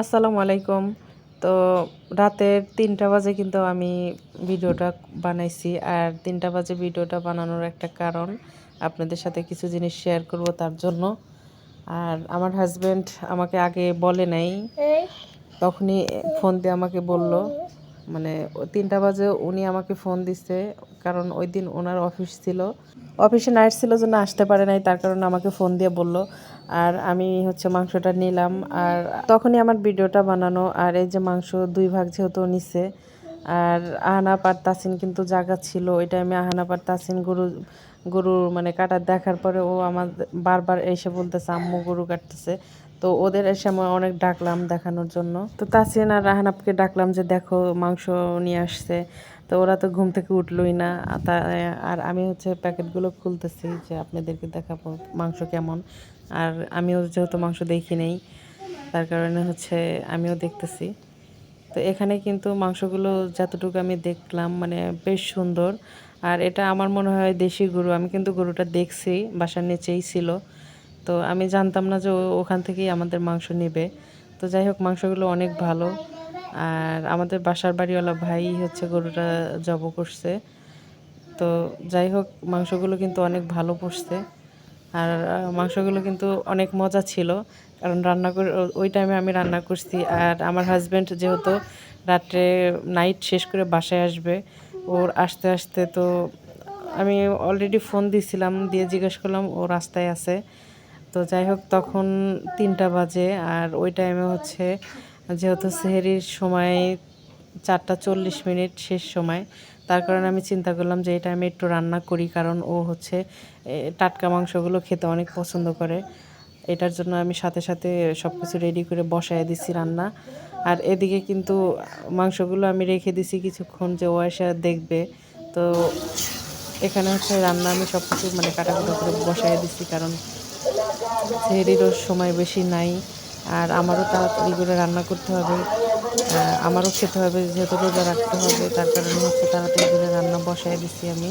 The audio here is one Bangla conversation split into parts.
আসসালামু আলাইকুম। তো রাতের তিনটা বাজে কিন্তু আমি ভিডিওটা বানাইছি। আর তিনটা বাজে ভিডিওটা বানানোর একটা কারণ আপনাদের সাথে কিছু জিনিস শেয়ার করব তার জন্য। আর আমার হাজব্যান্ড আমাকে আগে বলে নাই। তখনই ফোন দিয়ে আমাকে বলল। মানে তিনটা বাজে উনি আমাকে ফোন দিছে। কারণ ওই দিন ওনার অফিস ছিল। অফিসে নাইট ছিল জন্য আসতে পারে নাই, তার কারণে আমাকে ফোন দিয়ে বলল। আর আমি হচ্ছে মাংসটা নিলাম। আর তখনই আমার ভিডিওটা বানানো, আর এই যে মাংস দুই ভাগ যেহেতু নিছে, আর আহানাপ আর তাসিন কিন্তু জায়গা ছিল। ওই টাইমে আহানাপ আর তাসিন গরু গরু মানে কাটার দেখার পরে ও আমার বারবার এসে বলতেছে, আম্মু গরু কাটতেছে। তো ওদের এসে আমি অনেক ডাকলাম দেখানোর জন্য। তো তাসিন আর রাহানাপকে ডাকলাম যে, দেখো, মাংস নিয়ে আসছে। তো ওরা তো ঘুম থেকে উঠলোই না। আর আমি হচ্ছে প্যাকেটগুলো খুলতেছি যে আপনাদেরকে দেখাবো মাংস কেমন। আর আমিও যেহেতু মাংস দেখি নেই, তার কারণে হচ্ছে আমিও দেখতেছি। তো এখানে কিন্তু মাংসগুলো যতটুকু আমি দেখলাম মানে বেশ সুন্দর। আর এটা আমার মনে হয় দেশি গরু, আমি কিন্তু গরুটা দেখছি, বাসার নিচেই ছিল। তো আমি জানতাম না যে ওখান থেকেই আমাদের মাংস নেবে। তো যাই হোক, মাংসগুলো অনেক ভালো। আর আমাদের বাসার বাড়িওয়ালা ভাই হচ্ছে গরুটা জব করছে। তো যাই হোক, মাংসগুলো কিন্তু অনেক ভালো পড়ছে আর মাংসগুলো কিন্তু অনেক মজা ছিল। কারণ রান্না করে, ওই টাইমে আমি রান্না করছি। আর আমার হাজব্যান্ড যেহেতু রাত্রে নাইট শেষ করে বাসায় আসবে, ওর আসতে আসতে তো আমি অলরেডি ফোন দিয়েছিলাম দিয়ে জিজ্ঞেস করলাম, ও রাস্তায় আছে? তো যাই হোক, তখন তিনটা বাজে। আর ওই টাইমে হচ্ছে যেহেতু সেহেরির সময় চারটা চল্লিশ মিনিট শেষ সময়, তার কারণে আমি চিন্তা করলাম যে এটা আমি একটু রান্না করি, কারণ ও হচ্ছে টাটকা মাংসগুলো খেতে অনেক পছন্দ করে। এটার জন্য আমি সাথে সাথে সব কিছু রেডি করে বসায় দিছি রান্না। আর এদিকে কিন্তু মাংসগুলো আমি রেখে দিছি কিছুক্ষণ যে ও এসে দেখবে। তো এখানে হচ্ছে রান্না আমি সব কিছু মানে কাটাকুটা করে বসায় দিছি, কারণ সেহেরিরও সময় বেশি নাই। আর আমারও তাড়াতাড়ি করে রান্না করতে হবে। আমারও খেতে হবে, যেহেতু রোজা রাখতে হবে, তার কারণে হচ্ছে তাড়াতাড়ি করে রান্না বসায় দিছি আমি।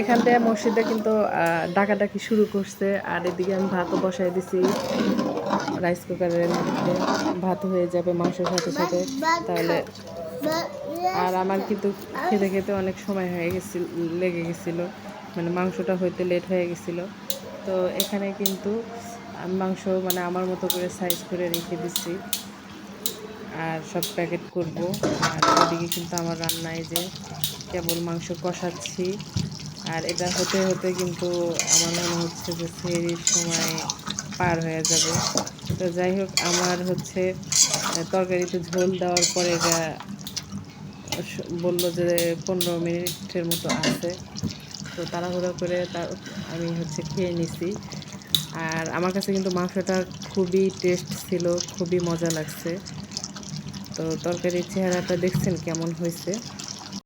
এখান থেকে মসজিদে কিন্তু ডাকাডাকি শুরু করছে। আর এদিকে আমি ভাতও বসাই দিছি। রাইস কুকারের মধ্যে ভাত হয়ে যাবে মাংসের সাথে সাথে। তাহলে আর আমার কিন্তু খেতে খেতে অনেক সময় হয়ে গেছিল লেগে গেছিল। মানে মাংসটা হইতে লেট হয়ে গেছিল। তো এখানে কিন্তু মাংস মানে আমার মতো করে সাইজ করে রেখে দিচ্ছি আর সব প্যাকেট করব। আর ওদিকে কিন্তু আমার রান্নায় যে কেবল মাংস কষাচ্ছি। আর এটা হতে হতে কিন্তু আমার মনে হচ্ছে যে ফেরির সময় পার হয়ে যাবে। তো যাই হোক, আমার হচ্ছে তরকারিতে ঝোল দেওয়ার পরে এটা বলল যে পনেরো মিনিটের মতো আছে। তো তাড়াহুড়া করে তার, আমি হচ্ছে খেয়ে নিছি। আর আমার কাছে কিন্তু মাংসটা খুবই টেস্ট ছিল, খুবই মজা লাগছে। তো তরকারির চেহারাটা দেখছেন কেমন হয়েছে?